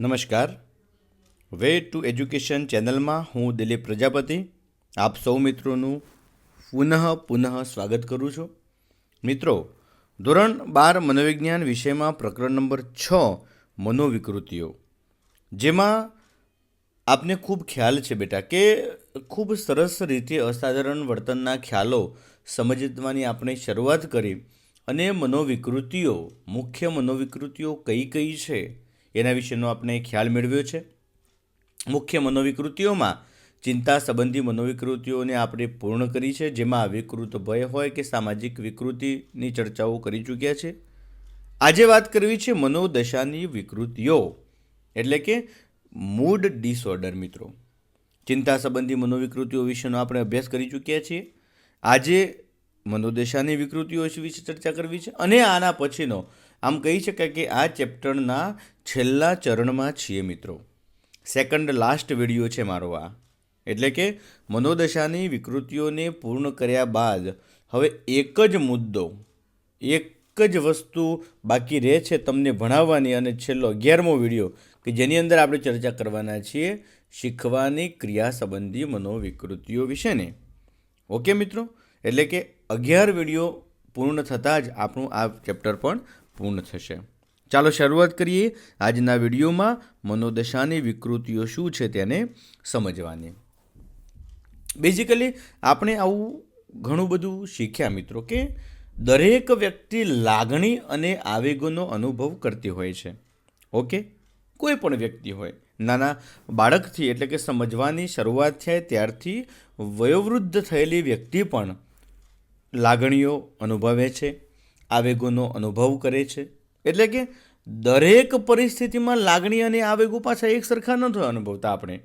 નમસ્કાર. Way to education ચેનલમાં હું દિલીપ પ્રજાપતિ. આપ સૌ મિત્રોનું પુનઃ પુનઃ સ્વાગત કરું છું. મિત્રો, ધોરણ બાર મનોવિજ્ઞાન વિષયમાં પ્રકરણ નંબર છ, મનોવિકૃતિઓ. જેમાં આપને ખૂબ ખ્યાલ છે બેટા કે ખૂબ સરસ રીતે અસાધારણ વર્તનના ખ્યાલો સમજવાની આપણે શરૂઆત કરી અને મનોવિકૃતિઓ, મુખ્ય મનોવિકૃતિઓ કઈ કઈ છે? એના વિશેનો આપણે ખ્યાલ મેળવ્યો છે. મુખ્ય મનોવિકૃતિઓમાં ચિંતા સંબંધી મનોવિકૃતિઓને આપણે પૂર્ણ કરી છે, જેમાં વિકૃત ભય હોય કે સામાજિક વિકૃતિની ચર્ચાઓ કરી ચૂક્યા છે. આજે વાત કરવી છે મનોદશાની વિકૃતિઓ, એટલે કે મૂડ ડિસઓર્ડર મિત્રો. ચિંતા સંબંધી મનોવિકૃતિઓ વિશેનો આપણે અભ્યાસ કરી ચૂક્યા છીએ. આજે મનોદશાની વિકૃતિઓ વિશે ચર્ચા કરવી છે અને આના પછીનો આમ કહી શકાય કે આ ચેપ્ટરના છેલ્લા ચરણમાં છીએ મિત્રો. સેકન્ડ લાસ્ટ વીડિયો છે મારો આ. એટલે કે મનોદશાની વિકૃતિઓને પૂર્ણ કર્યા બાદ હવે એક જ મુદ્દો, એક જ વસ્તુ બાકી રહે છે તમને ભણાવવાની અને છેલ્લો અગિયારમો વીડિયો કે જેની અંદર આપણે ચર્ચા કરવાના છીએ શીખવાની ક્રિયા સંબંધી મનોવિકૃતિઓ વિશેને. ઓકે મિત્રો? એટલે કે અગિયાર વીડિયો પૂર્ણ થતાં જ આપણું આ ચેપ્ટર પણ પૂર્ણ થશે. ચાલો શરૂઆત કરીએ આજના વિડીયોમાં મનોદશાની વિકૃતિઓ શું છે તેને સમજવાની. બેઝિકલી આપણે આવું ઘણું બધું શીખ્યા મિત્રો કે દરેક વ્યક્તિ લાગણી અને આવેગોનો અનુભવ કરતી હોય છે. ઓકે કોઈ પણ વ્યક્તિ હોય. નાના બાળકથી એટલે કે સમજવાની શરૂઆત થાય ત્યારથી વયોવૃદ્ધ થયેલી વ્યક્તિ પણ લાગણીઓ અનુભવે છે. આવેગોનો અનુભવ કરે છે. એટલે કે દરેક પરિસ્થિતિમાં લાગણી અને આવેગો પાછા એક સરખા નથી અનુભવતા આપણે?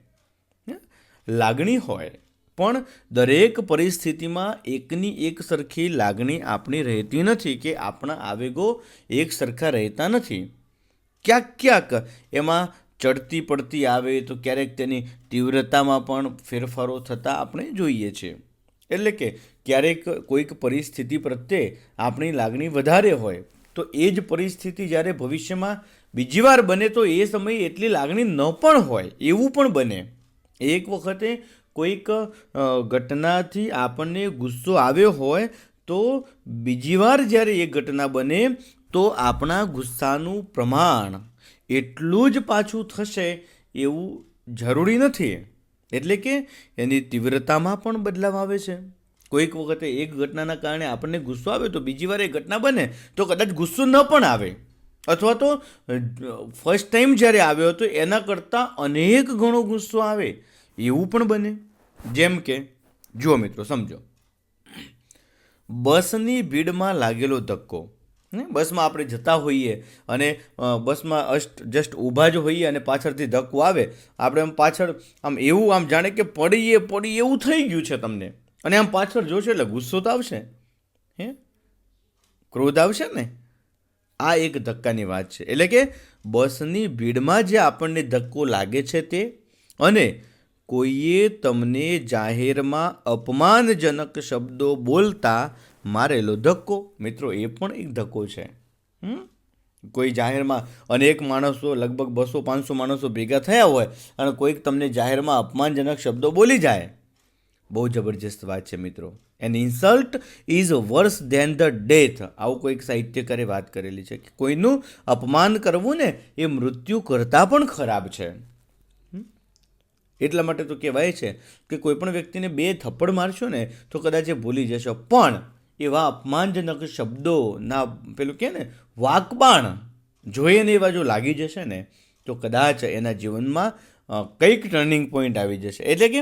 લાગણી હોય, પણ દરેક પરિસ્થિતિમાં એકની એક સરખી લાગણી આપણી રહેતી નથી કે આપણા આવેગો એક સરખા રહેતા નથી. ક્યાંક ક્યાંક એમાં ચડતી પડતી આવે તો ક્યારેક તેની તીવ્રતામાં પણ ફેરફારો થતા આપણે જોઈએ છીએ એટલે કે ક્યારેક કોઈક પરિસ્થિતિ પ્રત્યે આપણી લાગણી વધારે હોય, તો એ જ પરિસ્થિતિ જ્યારે ભવિષ્યમાં બીજી વાર બને તો એ સમયે એટલી લાગણી ન પણ હોય, એવું પણ બને. એક વખતે કોઈક ઘટનાથી આપણને ગુસ્સો આવ્યો હોય, તો બીજી વાર જ્યારે એ ઘટના બને, તો આપણા ગુસ્સાનું પ્રમાણ એટલું જ પાછું થશે એવું જરૂરી નથી. એટલે કે એની તીવ્રતામાં પણ બદલાવ આવે છે. કોઈક વખતે એક ઘટનાના કારણે આપણને ગુસ્સો આવે તો બીજી વાર એ ઘટના બને, તો કદાચ ગુસ્સો ન પણ આવે. અથવા તો ફર્સ્ટ ટાઈમ જ્યારે આવ્યો હતો એના કરતાં અનેક ગણો ગુસ્સો આવે. એવું પણ બને. જેમ કે, જુઓ મિત્રો, સમજો. બસની ભીડમાં લાગેલો ધક્કો? બસમાં આપણે જતા હોઈએ અને બસમાં અષ્ટ જસ્ટ ઊભા જ હોઈએ અને પાછળથી ધક્કો આવે. આપણે આમ પાછળ, આમ એવું આમ જાણે કે પડીએ પડી એવું થઈ ગયું છે તમને. અને આમ પાછળ જોશો એટલે ગુસ્સો તો આવશે. હે? ક્રોધ આવશે ને? આ એક ધક્કાની વાત છે. એટલે કે બસની ભીડમાં જે આપણને ધક્કો લાગે છે તે, અને કોઈએ તમને જાહેરમાં અપમાનજનક શબ્દો બોલતા મારેલો ધક્કો, મિત્રો, એ પણ એક ધક્કો છે? કોઈ જાહેરમાં અનેક માણસો, લગભગ બસો, પાંચસો માણસો ભેગા થયા હોય અને કોઈક તમને જાહેરમાં અપમાનજનક શબ્દો બોલી જાય. બહુ જબરજસ્ત વાત છે મિત્રો. An insult is worse than the death આવું કોઈક સાહિત્યકારે વાત કરેલી છે કે કોઈનું અપમાન કરવું ને એ મૃત્યુ કરતાં પણ ખરાબ છે. એટલા માટે તો કહેવાય છે કે કોઈપણ વ્યક્તિને બે થપ્પડ મારશો ને તો કદાચ એ ભૂલી જશો. પણ એવા અપમાનજનક શબ્દો, ના, પેલું કહે ને, વાકબાણ જોઈએ ને એવા જો લાગી જશે ને તો કદાચ એના જીવનમાં કંઈક ટર્નિંગ પોઈન્ટ આવી જશે. એટલે કે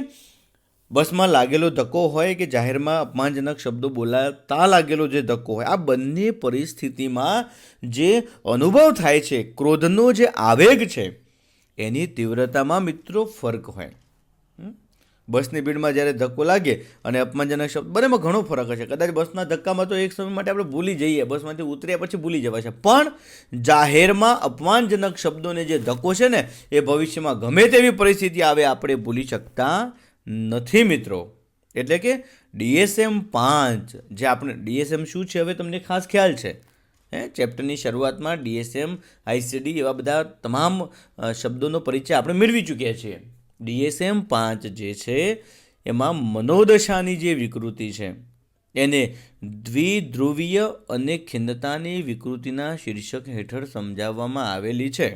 બસમાં લાગેલો ધક્કો હોય કે જાહેરમાં અપમાનજનક શબ્દો બોલાતા લાગેલો જે ધક્કો હોય, આ બંને પરિસ્થિતિમાં જે અનુભવ થાય છે, ક્રોધનો જે આવેગ છે, એની તીવ્રતામાં મિત્રો ફરક હોય? બસની ભીડમાં જ્યારે ધક્કો લાગે અને અપમાનજનક શબ્દ, બંનેમાં ઘણો ફરક હશે. કદાચ બસના ધક્કામાં તો એક સમય માટે આપણે ભૂલી જઈએ, બસમાંથી ઉતર્યા પછી ભૂલી જવા છે. પણ જાહેરમાં અપમાનજનક શબ્દોને જે ધક્કો છે ને, એ ભવિષ્યમાં ગમે તેવી પરિસ્થિતિ આવે, આપણે ભૂલી શકતા નથી મિત્રો. એટલે કે ડીએસએમ પાંચ, જે આપણે, ડીએસએમ શું છે? હવે તમને ખાસ ખ્યાલ છે. હે, ચેપ્ટરની શરૂઆતમાં ડીએસએમ, આઈસીડી એવા બધા તમામ શબ્દોનો પરિચય આપણે મેળવી ચૂક્યા છીએ. ડીએસએમ પાંચ જે છે, એમાં મનોદશાની જે વિકૃતિ છે, એને દ્વિધ્રુવીય અને ખિન્નતાની વિકૃતિના શીર્ષક હેઠળ સમજાવવામાં આવેલી છે.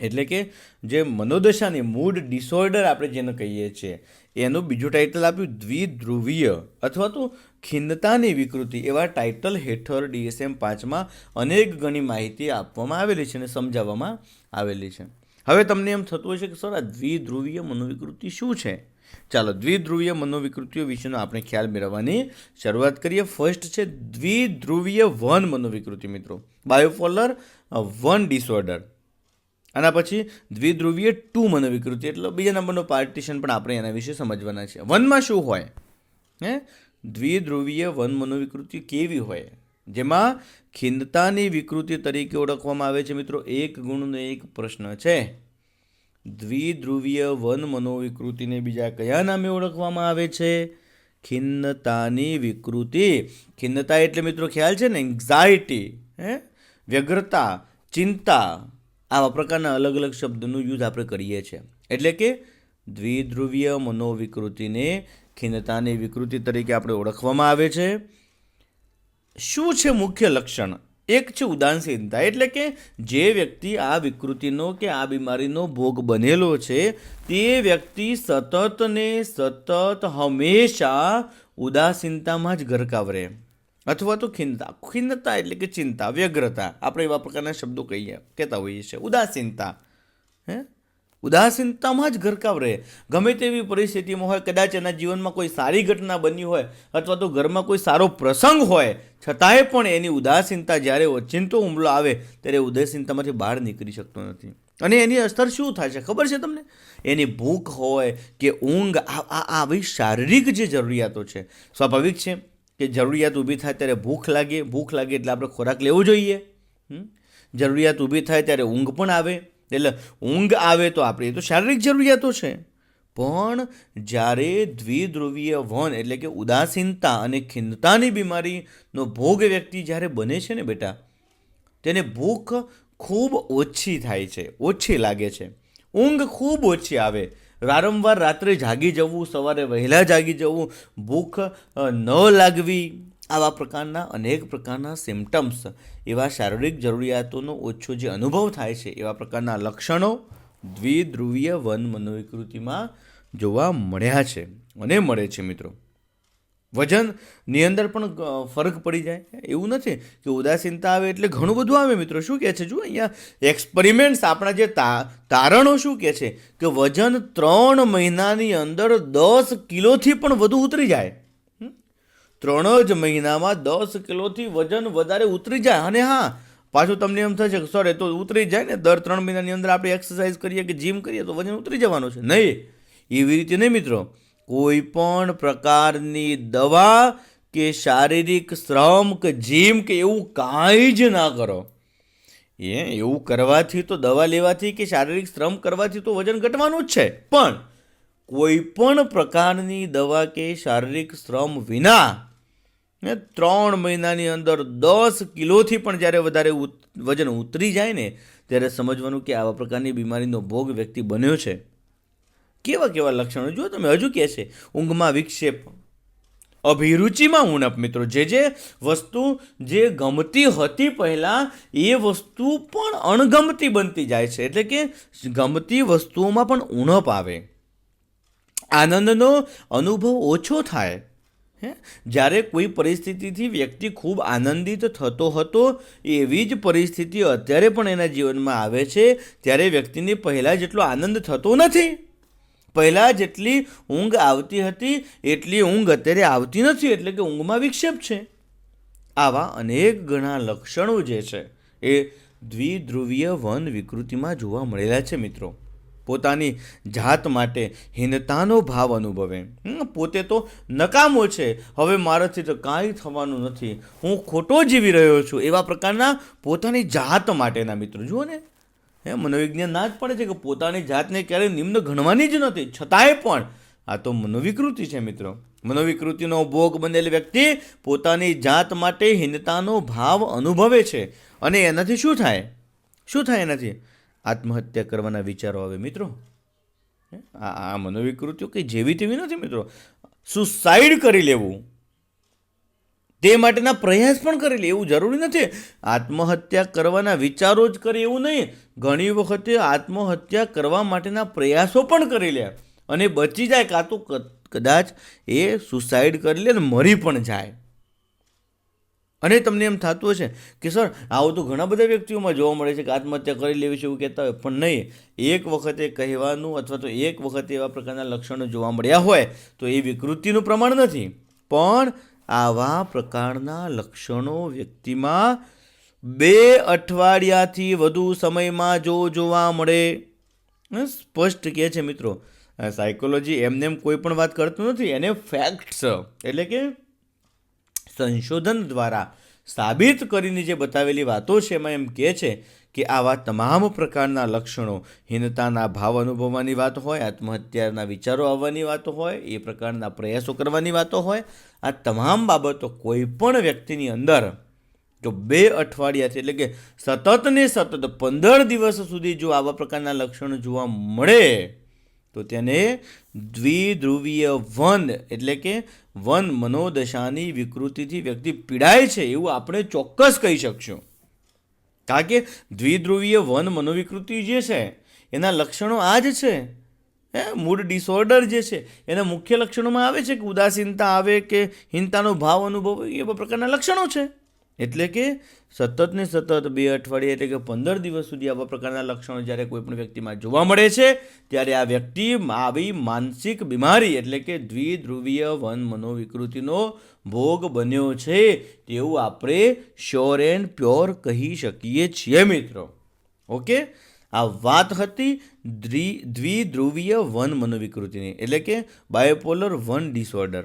એટલે કે જે મનોદશાની મૂડ ડિસઓર્ડર આપણે જેને કહીએ છીએ, એનું બીજું ટાઇટલ આપ્યું દ્વિધ્રુવીય અથવા તો ખિન્નતાની વિકૃતિ એવા ટાઇટલ હેઠળ ડીએસએમ પાંચમાં અનેક ગણી માહિતી આપવામાં આવેલી છે અને સમજાવવામાં આવેલી છે. હવે તમને એમ થતું હશે કે સર આ દ્વિધ્રુવીય મનોવિકૃતિ શું છે? ચાલો, દ્વિધ્રુવીય મનોવિકૃતિઓ વિશેનો આપણે ખ્યાલ મેળવવાની શરૂઆત કરીએ. ફર્સ્ટ છે દ્વિધ્રુવીય વન મનોવિકૃતિ મિત્રો. બાયોફોલર વન ડિસઓર્ડર આના પછી દ્વિધ્રુવીય ટુ મનોવિકૃતિ એટલે બીજા નંબરનો પાર્ટીશન પણ આપણે એના વિશે સમજવાના છે. વનમાં શું હોય? હે? દ્વિધ્રુવીય વન મનોવિકૃતિ કેવી હોય? જેમાં ખિન્નતાની વિકૃતિ તરીકે ઓળખવામાં આવે છે મિત્રો. એક ગુણનો એક પ્રશ્ન છે. દ્વિધ્રુવીય વન મનોવિકૃતિને બીજા કયા નામે ઓળખવામાં આવે છે? ખિન્નતાની વિકૃતિ. ખિન્નતા એટલે મિત્રો ખ્યાલ છે ને એન્ઝાયટી હે? વ્યગ્રતા, ચિંતા આવા પ્રકારના અલગ અલગ શબ્દનો યુઝ આપણે કરીએ છીએ. એટલે કે દ્વિધ્રુવીય મનોવિકૃતિને ખિન્નતાની વિકૃતિ તરીકે આપણે ઓળખવામાં આવે છે. શું છે મુખ્ય લક્ષણ? એક છે ઉદાસીનતા. એટલે કે જે વ્યક્તિ આ વિકૃતિનો કે આ બીમારીનો ભોગ બનેલો છે, તે વ્યક્તિ સતત ને સતત હંમેશા ઉદાસીનતામાં જ ગરકાવ રહે. અથવા તો ખિન્નતા. ખિન્નતા એટલે કે ચિંતા, વ્યગ્રતા. આપણે એવા પ્રકારના શબ્દો કહીએ, કહેતા હોઈએ છીએ. ઉદાસીનતા. હે? ઉદાસીનતામાં જ ગરકાવ રહે. ગમે તેવી પરિસ્થિતિમાં હોય, કદાચ એના જીવનમાં કોઈ સારી ઘટના બની હોય, અથવા તો ઘરમાં કોઈ સારો પ્રસંગ હોય, છતાંય પણ એની ઉદાસીનતા જ્યારે ઓચિંતો હુમલો આવે, ત્યારે ઉદાસીનતામાંથી બહાર નીકળી શકતો નથી. અને એની અસર શું થાય છે? ખબર છે તમને? એની ભૂખ હોય કે ઊંઘ આ આવી શારીરિક જે જરૂરિયાતો છે, સ્વાભાવિક છે? કે જરૂરિયાત ઊભી થાય ત્યારે ભૂખ લાગે. ભૂખ લાગે એટલે આપણે ખોરાક લેવો જોઈએ? જરૂરિયાત ઊભી થાય ત્યારે ઊંઘ પણ આવે. એટલે ઊંઘ આવે તો આપણે એ તો શારીરિક જરૂરિયાતો છે. પણ જ્યારે દ્વિધ્રુવીય વન એટલે કે ઉદાસીનતા અને ખિન્નતાની બીમારીનો ભોગ વ્યક્તિ જ્યારે બને છે ને બેટા, તેને ભૂખ ખૂબ ઓછી થાય છે. ઓછી લાગે છે. ઊંઘ ખૂબ ઓછી આવે. વારંવાર રાત્રે જાગી જવું, સવારે વહેલા જાગી જવું, ભૂખ ન લાગવી આવા પ્રકારના અનેક પ્રકારના સિમ્ટમ્સ એવા શારીરિક જરૂરિયાતોનો ઓછો જે અનુભવ થાય છે એવા પ્રકારના લક્ષણો દ્વિધ્રુવીય વન મનોવિકૃતિમાં જોવા મળ્યા છે અને મળે છે મિત્રો. વજનની અંદર પણ ફરક પડી જાય. એવું નથી કે ઉદાસીનતા આવે એટલે ઘણું બધું આવે. મિત્રો શું કહે છે? જુઓ અહીંયા એક્સપેરિમેન્ટ્સ આપણા જે તારણો શું કહે છે? કે વજન ત્રણ મહિનાની અંદર દસ કિલોથી પણ વધુ ઉતરી જાય? ત્રણ જ મહિનામાં દસ કિલોથી વજન વધારે ઉતરી જાય. અને હા, પાછું તમને એમ થશે કે સર એ તો ઉતરી જાય ને. દર ત્રણ મહિનાની અંદર આપણે એક્સરસાઇઝ કરીએ કે જીમ કરીએ તો વજન ઉતરી જવાનું છે. નહીં. એવી રીતે નહીં, મિત્રો. કોઈ પણ પ્રકારની દવા કે શારીરિક શ્રમ કે જીમ કે એવું કાંઈ જ ના કરો. એ એવું કરવાથી તો દવા લેવાથી કે શારીરિક શ્રમ કરવાથી તો વજન ઘટવાનું જ છે. પણ કોઈ પણ પ્રકારની દવા કે શારીરિક શ્રમ વિના ને ત્રણ મહિનાની અંદર દસ કિલોથી પણ જ્યારે વધારે વજન ઉતરી જાય ને, ત્યારે સમજવાનું કે આવા પ્રકારની બીમારીનો ભોગ વ્યક્તિ બન્યો છે. કેવા કેવા લક્ષણો? જો તમે હજુ કહે છે, ઊંઘમાં વિક્ષેપ, અભિરુચિમાં ઉણપ, મિત્રો, જે જે વસ્તુ જે ગમતી હતી પહેલાં, એ વસ્તુ પણ અણગમતી બનતી જાય છે. એટલે કે ગમતી વસ્તુઓમાં પણ ઉણપ આવે. આનંદનો અનુભવ ઓછો થાય. હે? જ્યારે કોઈ પરિસ્થિતિથી વ્યક્તિ ખૂબ આનંદિત થતો હતો, એવી જ પરિસ્થિતિ અત્યારે પણ એના જીવનમાં આવે છે, ત્યારે વ્યક્તિને પહેલાં જેટલો આનંદ થતો નથી. પહેલાં જેટલી ઊંઘ આવતી હતી, એટલી ઊંઘ અત્યારે આવતી નથી, એટલે કે ઊંઘમાં વિક્ષેપ છે. આવા અનેક ઘણા લક્ષણો જે છે, એ દ્વિધ્રુવીય વન વિકૃતિમાં જોવા મળેલા છે મિત્રો. પોતાની જાત માટે હીનતાનો ભાવ અનુભવે. પોતે તો નકામો છે. હવે મારાથી તો કાંઈ થવાનું નથી. હું ખોટો જીવી રહ્યો છું. એવા પ્રકારના પોતાની જાત માટેના મિત્રો. જુઓ ને. હે, મનોવિજ્ઞાન ના જ પડે છે કે પોતાની જાતને ક્યારેય નિમ્ન ગણવાની જ નથી. છતાંય પણ આ તો મનોવિકૃતિ છે મિત્રો. મનોવિકૃતિનો ભોગ બનેલ વ્યક્તિ પોતાની જાત માટે હીનતાનો ભાવ અનુભવે છે. અને એનાથી શું થાય? શું થાય એનાથી? આત્મહત્યા કરવાના વિચારો આવે મિત્રો. આ મનોવિકૃતિઓ કંઈ જેવી તેવી નથી મિત્રો. સુસાઇડ કરી લેવું. તે માટેના પ્રયાસ પણ કરી લે એવું જરૂરી નથી. આત્મહત્યા કરવાના વિચારો જ કરે એવું નહીં. ઘણી વખતે આત્મહત્યા કરવા માટેના પ્રયાસો પણ કરી લે અને બચી જાય કાં તો કદાચ એ સુસાઇડ કરી લે ને મરી પણ જાય. અને તમને એમ થતું હશે કે, સર, આવું તો ઘણા બધા વ્યક્તિઓમાં જોવા મળે છે કે આત્મહત્યા કરી લેવી છે એવું કહેતા હોય. પણ નહીં. એક વખતે કહેવાનું અથવા તો એક વખતે એવા પ્રકારના લક્ષણો જોવા મળ્યા હોય તો એ વિકૃતિનું પ્રમાણ નથી. પણ આવા પ્રકારના લક્ષણો વ્યક્તિમાં બે અઠવાડિયાથી વધુ સમયમાં જો જોવા મળે. સ્પષ્ટ કહે છે મિત્રો. સાયકોલોજી એમને એમ કોઈ પણ વાત કરતું નથી, એને ફેક્ટ્સ એટલે કે સંશોધન દ્વારા સાબિત કરીને જે બતાવેલી વાતો છે એમાં એમ કહે છે કે આવા તમામ પ્રકારના લક્ષણો હીનતાના ભાવ અનુભવવાની વાત હોય, આત્મહત્યાના વિચારો આવવાની વાતો હોય, એ પ્રકારના પ્રયાસો કરવાની વાતો હોય, આ તમામ બાબતો કોઈ પણ વ્યક્તિની અંદર જો બે અઠવાડિયાથી એટલે કે સતત ને સતત પંદર દિવસ સુધી જો આવા પ્રકારના લક્ષણો જોવા મળે, તો તેને દ્વિધ્રુવીય વન એટલે કે વન મનોદશાની વિકૃતિથી વ્યક્તિ પીડાય છે એવું આપણે ચોક્કસ કહી શકશું. કારણ કે દ્વિધ્રુવીય વન મનોવિકૃતિ જે છે, એના લક્ષણો આ જ છે. હે મૂડ ડિસઓર્ડર જે છે, એના મુખ્ય લક્ષણોમાં આવે છે કે ઉદાસીનતા આવે કે હિંતાનો ભાવ અનુભવ, એ પ્રકારના લક્ષણો છે. એટલે કે સતત ને સતત બે અઠવાડિયે એટલે કે પંદર દિવસ સુધી આવા પ્રકારના લક્ષણો જ્યારે કોઈપણ વ્યક્તિમાં જોવા મળે છે, ત્યારે આ વ્યક્તિ આવી માનસિક બીમારી એટલે કે દ્વિધ્રુવીય વન મનોવિકૃતિનો ભોગ બન્યો છે તેવું આપણે શ્યોર એન્ડ પ્યોર કહી શકીએ છીએ મિત્રો. ઓકે? આ વાત હતી દ્વિ દ્વિધ્રુવીય વન મનોવિકૃતિની એટલે કે બાયોપોલર વન ડિસઓર્ડર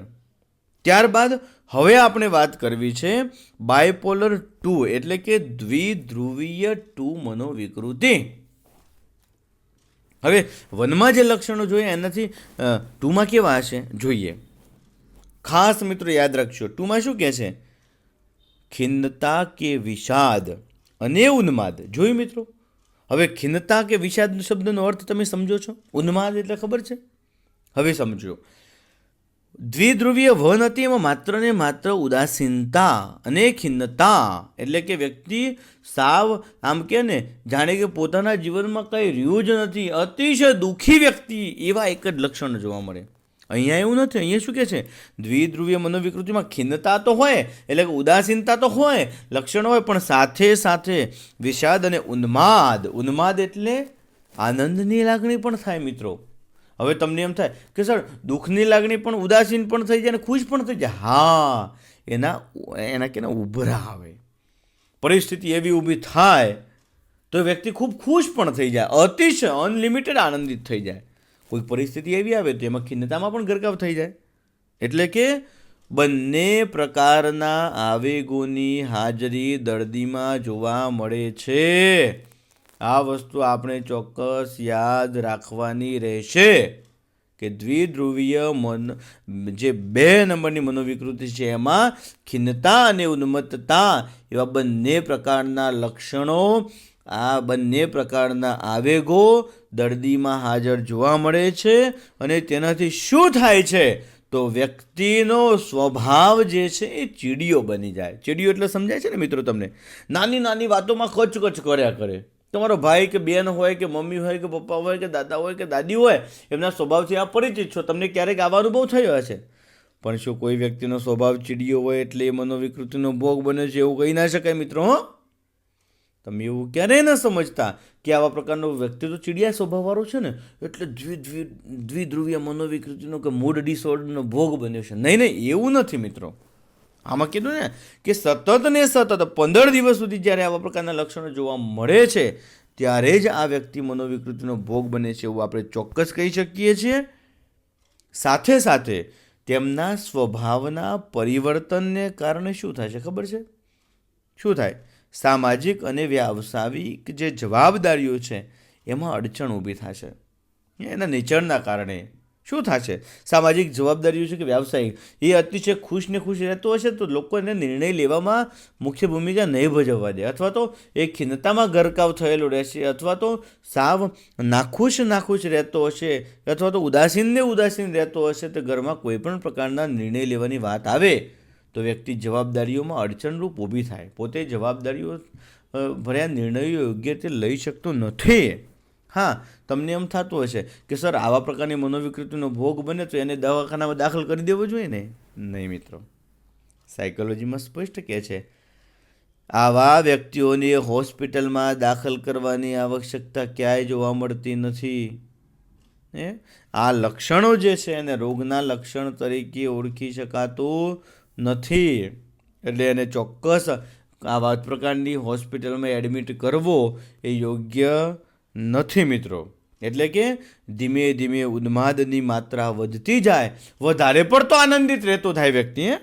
ત્યારબાદ હવે આપણે વાત કરવી છે બાયપોલર ટુ એટલે કે દ્વિધ્રુવીય ટુ મનોવિકૃતિ. હવે વનમાં જે લક્ષણો જોઈએ એનાથી ટુમાં કેવા હશે? જોઈએ. ખાસ મિત્રો યાદ રાખજો ટુમાં શું કહે છે? ખિન્નતા કે વિષાદ અને ઉન્માદ. જોયું મિત્રો? હવે ખિન્નતા કે વિષાદ શબ્દનો અર્થ તમે સમજો છો? ઉન્માદ એટલે ખબર છે? હવે સમજો. દ્વિધ્રુવીય વહન હતી એમાં માત્ર ને માત્ર ઉદાસીનતા અને ખિન્નતા. એટલે કે વ્યક્તિ સાવ, આમ કે ને, જાણે કે પોતાના જીવનમાં કંઈ રહ્યું જ નથી. અતિશય દુઃખી વ્યક્તિ એવા એક જ લક્ષણ જોવા મળે. અહીંયા એવું નથી, અહીંયા શું કહે છે? દ્વિધ્રુવીય મનોવિકૃતિમાં ખિન્નતા તો હોય, એટલે કે ઉદાસીનતા તો હોય, લક્ષણ હોય, પણ સાથે સાથે વિષાદ અને ઉન્માદ. ઉન્માદ એટલે આનંદની લાગણી પણ થાય મિત્રો. હવે તમને એમ થાય કે સર, દુઃખની લાગણી પણ ઉદાસીન પણ થઈ જાય અને ખુશ પણ થઈ જાય. હા, એના એના કે ઉભરા આવે. પરિસ્થિતિ એવી ઊભી થાય તો વ્યક્તિ ખૂબ ખુશ પણ થઈ જાય. અતિશય અનલિમિટેડ આનંદિત થઈ જાય. કોઈ પરિસ્થિતિ એવી આવે તો એમાં ખિન્નતામાં પણ ગરકાવ થઈ જાય. એટલે કે બંને પ્રકારના આવેગોની હાજરી દર્દીમાં જોવા મળે છે. આ વસ્તુ આપણે ચોક્કસ યાદ રાખવાની રહેશે કે દ્વિધ્રુવીય મન, જે બે નંબરની મનોવિકૃતિ છે, એમાં ખિન્નતા અને ઉન્મત્તતા, એવા બંને પ્રકારના લક્ષણો, આ બંને પ્રકારના આવેગો દર્દીમાં હાજર જોવા મળે છે અને તેનાથી શું થાય છે? તો વ્યક્તિનો સ્વભાવ જે છે એ ચીડિયો બની જાય. ચીડિયો એટલે સમજાય છે ને મિત્રો તમને? નાની નાની વાતોમાં કચકચ કચ કર્યા કરે. તમારો ભાઈ કે બેન હોય કે મમ્મી હોય કે પપ્પા હોય કે દાદા હોય કે દાદી હોય, એમના સ્વભાવથી આ પરિચિત છો. તમને ક્યારેક આવા અનુભવ થયો હશે? પણ શું કોઈ વ્યક્તિનો સ્વભાવ ચીડિયો હોય એટલે એ મનોવિકૃતિનો ભોગ બને છે એવું કહી ના શકાય મિત્રો, હો? તમે એવું ક્યારેય ન સમજતા કે આવા પ્રકારનો વ્યક્તિ તો ચીડિયા સ્વભાવવાળો છે ને, એટલે દ્વિ દ્વિધ્રુવીય મનોવિકૃતિનો કે મૂડ ડિસઓર્ડરનો ભોગ બન્યો છે. નહીં નહીં, એવું નથી મિત્રો. આમાં કીધું ને કે સતત ને સતત પંદર દિવસ સુધી જ્યારે આવા પ્રકારના લક્ષણો જોવા મળે છે, ત્યારે જ આ વ્યક્તિ મનોવિકૃતિનો ભોગ બને છે એવું આપણે ચોક્કસ કહી શકીએ છીએ. સાથે સાથે તેમના સ્વભાવના પરિવર્તનને કારણે શું થાય છે ખબર છે? શું થાય? સામાજિક અને વ્યાવસાયિક જે જવાબદારીઓ છે, એમાં અડચણ ઊભી થશે એના નીચળના કારણે. શું થશે? સામાજિક જવાબદારીઓ છે કે વ્યવસાયિક? એ અતિશય ખુશ ને ખુશ રહેતો હશે તો લોકો એને નિર્ણય લેવામાં મુખ્ય ભૂમિકા નહીં ભજવવા દે. અથવા તો એ ખિન્નતામાં ગરકાવ થયેલો રહેશે, અથવા તો સાવ નાખુશ નાખુશ રહેતો હશે, અથવા તો ઉદાસીન ને ઉદાસીન રહેતો હશે, તો ઘરમાં કોઈ પણ પ્રકારના નિર્ણય લેવાની વાત આવે, તો વ્યક્તિ જવાબદારીઓમાં અડચણરૂપ ઊભી થાય. પોતે જવાબદારીઓ ભર્યા નિર્ણયો યોગ્ય રીતે લઈ શકતો નથી. હા, તમને એમ થતું હશે કે, સર, આવા પ્રકારની મનોવિકૃતિનો ભોગ બને તો એને દવાખાનામાં દાખલ કરી દેવો જોઈએ ને? નહીં મિત્રો. સાયકોલોજીમાં સ્પષ્ટ કહે છે, આવા વ્યક્તિઓને હોસ્પિટલમાં દાખલ કરવાની આવશ્યકતા ક્યાંય જોવા મળતી નથી. હે? આ લક્ષણો જે છે એને રોગના લક્ષણ તરીકે ઓળખી શકાતું નથી. એટલે એને ચોક્કસ આવા પ્રકારની હોસ્પિટલમાં એડમિટ કરવો એ યોગ્ય નથી મિત્રો. એટલે કે ધીમે ધીમે ઉન્માદની માત્રા વધતી જાય, વધારે પડતો આનંદિત રહેતો થાય વ્યક્તિએ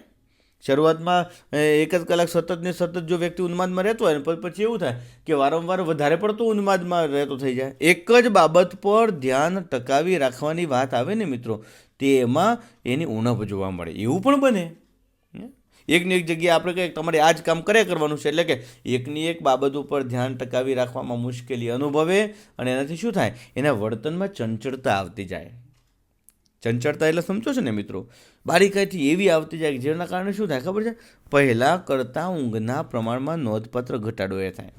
શરૂઆતમાં એક જ કલાક સતત ને સતત જો વ્યક્તિ ઉન્માદમાં રહેતો હોય પછી એવું થાય કે વારંવાર વધારે પડતો ઉન્માદમાં રહેતો થઈ જાય. એક જ બાબત પર ધ્યાન ટકાવી રાખવાની વાત આવે ને મિત્રો તે એમાં એની ઉણપ જોવા મળે. એવું પણ બને? એકની એક જગ્યાએ આપણે કંઈક તમારે આ જ કામ કરે કરવાનું છે. એટલે કે એકની એક બાબત ઉપર ધ્યાન ટકાવી રાખવામાં મુશ્કેલી અનુભવે અને એનાથી શું થાય? એના વર્તનમાં ચંચળતા આવતી જાય. ચંચળતા એટલે સમજો છો ને મિત્રો? બારીકાઈથી એવી આવતી જાય કે જેના કારણે શું થાય ખબર છે? પહેલાં કરતાં ઊંઘના પ્રમાણમાં નોંધપાત્ર ઘટાડો એ થાય.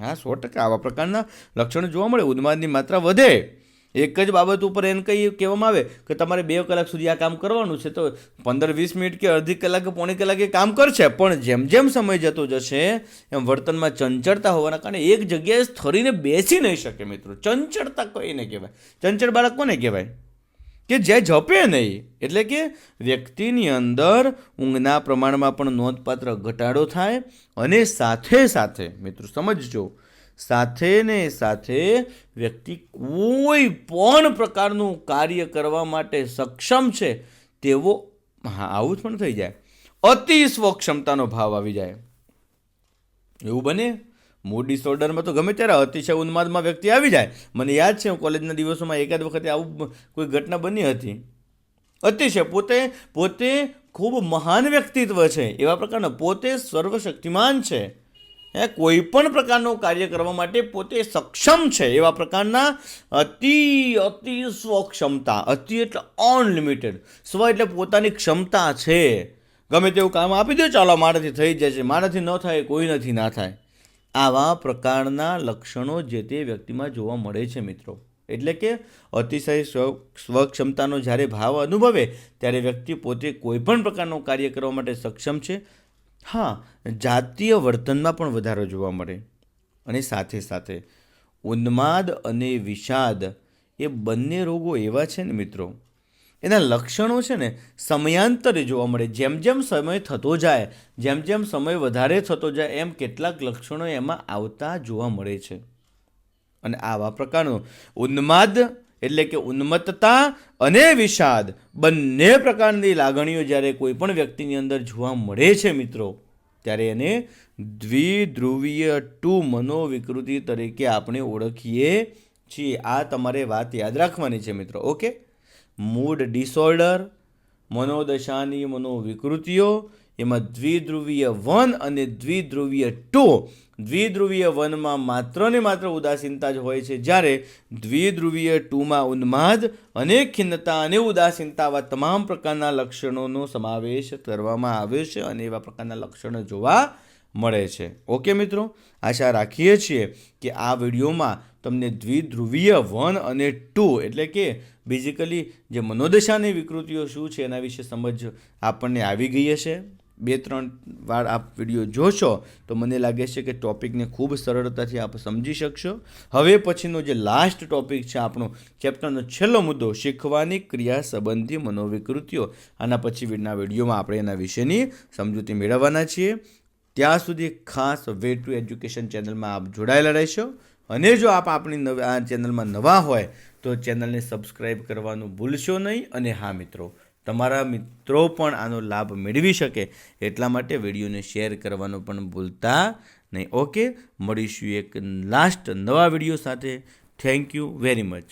હા, સો ટકા આવા પ્રકારના લક્ષણો જોવા મળે. ઉન્માદની માત્રા વધે. એક જ બાબત ઉપર એને કહી કહેવામાં આવે કે તમારે બે કલાક સુધી આ કામ કરવાનું છે, તો પંદર વીસ મિનિટ કે અડધી કલાક કે પોણી કલાકે કામ કરશે. પણ જેમ જેમ સમય જતો જશે, એમ વર્તનમાં ચંચળતા હોવાના કારણે એક જગ્યાએ સ્થરીને બેસી નહીં શકે મિત્રો. ચંચળતા કોઈને કહેવાય? ચંચળ બાળક કોને કહેવાય? કે જે જપે નહીં. એટલે કે વ્યક્તિની અંદર ઊંઘના પ્રમાણમાં પણ નોંધપાત્ર ઘટાડો થાય અને સાથે સાથે મિત્રો સમજજો સાથે ને સાથે વ્યક્તિ કોઈ પણ પ્રકારનું કાર્ય કરવા માટે સક્ષમ છે, તેવો હા, આવું જ પણ થઈ જાય. અતિ સ્વક્ષમતાનો ભાવ આવી જાય. એવું બને? મૂડ ડિસઓર્ડરમાં તો ગમે ત્યારે અતિશય ઉન્માદમાં વ્યક્તિ આવી જાય. મને યાદ છે, હું કોલેજના દિવસોમાં એકાદ વખતે આવું કોઈ ઘટના બની હતી. અતિશય પોતે પોતે ખૂબ મહાન વ્યક્તિત્વ છે. એવા પ્રકારના પોતે સર્વશક્તિમાન છે. હે, કોઈ પણ પ્રકારનું કાર્ય કરવા માટે પોતે સક્ષમ છે એવા પ્રકારના અતિ અતિ સ્વક્ષમતા અતિ એટલે અનલિમિટેડ. સ્વ એટલે પોતાની ક્ષમતા છે. ગમે તેવું કામ આપી દો, ચાલો મારાથી થઈ જશે મારાથી ન થાય, કોઈ નથી, ના થાય. આવા પ્રકારના લક્ષણો જે તે વ્યક્તિમાં જોવા મળે છે મિત્રો. એટલે કે અતિશય સ્વ સ્વક્ષમતાનો જ્યારે ભાવ અનુભવે, ત્યારે વ્યક્તિ પોતે કોઈ પણ પ્રકારનું કાર્ય કરવા માટે સક્ષમ છે. હા, જાતીય વર્તનમાં પણ વધારો જોવા મળે અને સાથે સાથે ઉન્માદ અને વિષાદ એ બંને રોગો એવા છે ને મિત્રો, એના લક્ષણો છે ને સમયાંતરે જોવા મળે. જેમ જેમ સમય થતો જાય, જેમ જેમ સમય વધારે થતો જાય, એમ કેટલાક લક્ષણો એમાં આવતા જોવા મળે છે. અને આવા પ્રકારનો ઉન્માદ એટલે કે ઉન્મત્તતા અને વિષાદ બંને પ્રકારની લાગણીઓ જ્યારે કોઈ પણ વ્યક્તિની અંદર જોવા મળે છે મિત્રો, ત્યારે એને દ્વિધ્રુવીય ટુ મનોવિકૃતિ તરીકે આપણે ઓળખીએ છીએ. આ તમારે વાત યાદ રાખવાની છે મિત્રો, ઓકે? મૂડ ડિસઓર્ડર, મનોદશાની મનોવિકૃતિઓ એમાં દ્વિધ્રુવીય વન અને દ્વિધ્રુવીય ટુ. દ્વિધ્રુવીય વનમાં માત્ર ને માત્ર ઉદાસીનતા જ હોય છે. જ્યારે દ્વિધ્રુવીય ટુમાં ઉન્માદ અને ખિન્નતા અને ઉદાસીનતા આવા તમામ પ્રકારના લક્ષણોનો સમાવેશ કરવામાં આવ્યો છે અને એવા પ્રકારના લક્ષણો જોવા મળે છે. ઓકે મિત્રો, આશા રાખીએ છીએ કે આ વિડીયોમાં તમને દ્વિધ્રુવીય વન અને ટુ એટલે કે બેઝિકલી જે મનોદશાની વિકૃતિઓ શું છે એના વિશે સમજ આપણને આવી ગઈ હશે. બે ત્રણ વાર આપ વીડિયો જોશો, તો મને લાગે છે કે ટોપિકને ખૂબ સરળતાથી આપ સમજી શકશો. હવે પછીનો જે લાસ્ટ ટૉપિક છે, આપણો ચેપ્ટરનો છેલ્લો મુદ્દો, શીખવાની ક્રિયા સંબંધી મનોવિકૃતિઓ. આના પછીના વિડીયોમાં આપણે એના વિશેની સમજૂતી મેળવવાના છીએ. ત્યાં સુધી ખાસ વે ટુ એજ્યુકેશન ચેનલમાં આપ જોડાયેલા રહેશો. અને જો આપ આપણી નવ, આ ચેનલમાં નવા હોય, તો ચેનલને સબસ્ક્રાઈબ કરવાનું ભૂલશો નહીં. અને હા મિત્રો તમારા મિત્રો પણ આનો લાભ મેળવી શકે એટલા માટે વિડીયોને શેર કરવાનો પણ ભૂલતા નહીં. ઓકે મળીશું એક લાસ્ટ નવા વીડિયો સાથે. Thank you very much